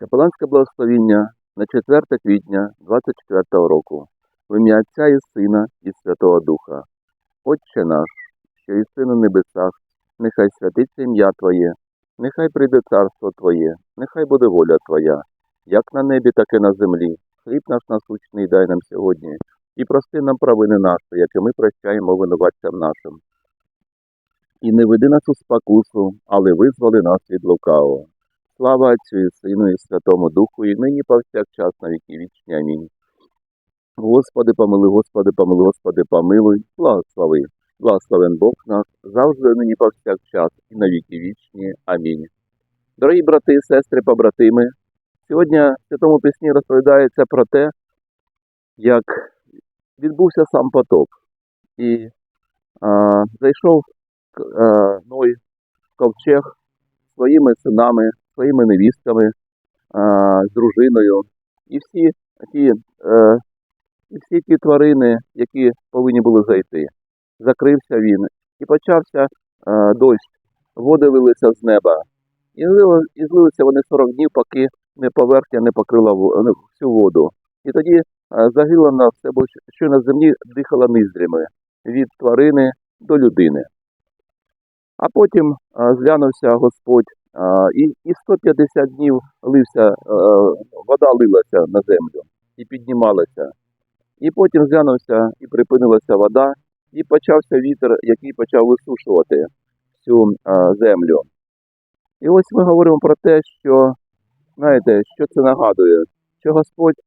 Капеланське благословіння на 4 квітня 24 року. В ім'я Отця і Сина і Святого Духа. Отче наш, що єси на небесах, нехай святиться ім'я Твоє, нехай прийде царство Твоє, нехай буде воля Твоя, як на небі, так і на землі. Хліб наш насущний дай нам сьогодні, і прости нам провини наші, як і ми прощаємо винуватцям нашим. І не веди нас у спокусу, але визволи нас від лукавого. Слава Отцю і Сину і Святому Духу, і нині повсякчас на віки вічні. Амінь. Господи, помилуй, Господи, помилуй, Господи, помилуй, благослови. Благословен Бог наш, завжди нині повсякчас і на віки вічні. Амінь. Дорогі брати, сестри, побратими, сьогодні в Святому Пісні розповідається про те, як відбувся сам потоп. І а, зайшов а, Ной в ковчег своїми синами, своїми невістками, з дружиною. І всі ті, е, і всі ті тварини, які повинні були зайти. Закрився він, і почався е, дощ, води лилися з неба. І, злилися вони 40 днів, поки не поверхня не покрила ну, всю воду. І тоді е, загинуло все, бо що на землі дихало низдрями від тварини до людини. А потім зглянувся Господь, і, і 150 днів лився, е, вода лилася на землю і піднімалася. І потім зглянувся і припинилася вода, і почався вітер, який почав висушувати всю землю. І ось ми говоримо про те, що, знаєте, що це нагадує, що Господь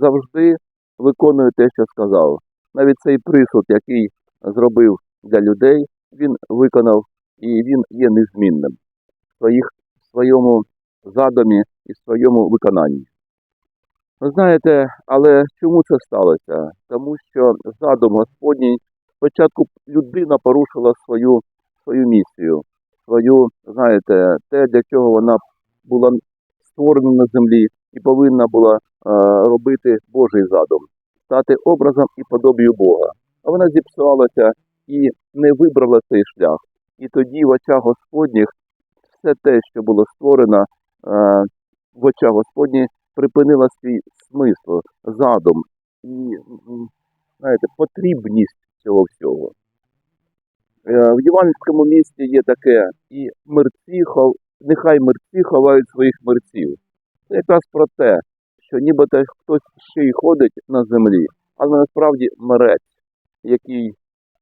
завжди виконує те, що сказав. Навіть цей присуд, який зробив для людей, він виконав і він є незмінним своїх, своєму задумі і своєму виконанні. Ви знаєте, але чому це сталося? Тому що задум Господній спочатку людина порушила свою, свою місію, свою, знаєте, те, для чого вона була створена на землі і повинна була е, робити Божий задум, стати образом і подобію Бога. А вона зіпсувалася і не вибрала цей шлях. І тоді в очах Господніх все те, що було створено е, в очах Господніх, припинила свій смисл, задум і, знаєте, потрібність цього всього. Е, В Євангельському місті є таке, і мерці хов... нехай мерці ховають своїх мерців. Це якраз про те, що нібито хтось ще й ходить на землі, але насправді мерець, який,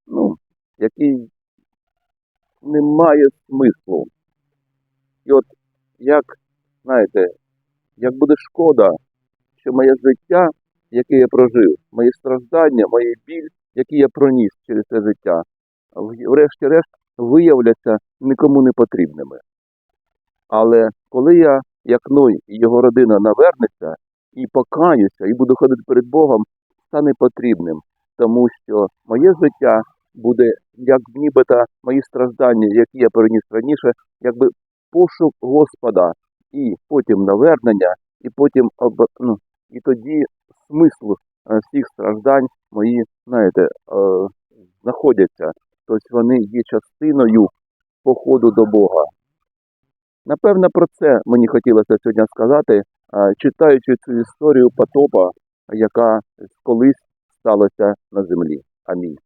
ну, який не має смислу. І от як, знаєте, як буде шкода, що моє життя, яке я прожив, мої страждання, мої біль, які я проніс через це життя, врешті-решт виявляться нікому не потрібними. Але коли я, як Ной і його родина, навернеться і покаюся, і буду ходити перед Богом, стане потрібним, тому що моє життя буде, як нібито мої страждання, які я переніс раніше, якби пошук Господа, і потім навернення, і потім ну, і тоді смисл е, всіх страждань мої, знаєте, е, знаходяться. Тобто вони є частиною походу до Бога. Напевно, про це мені хотілося сьогодні сказати, е, читаючи цю історію потопа, яка колись сталася на землі. Амінь.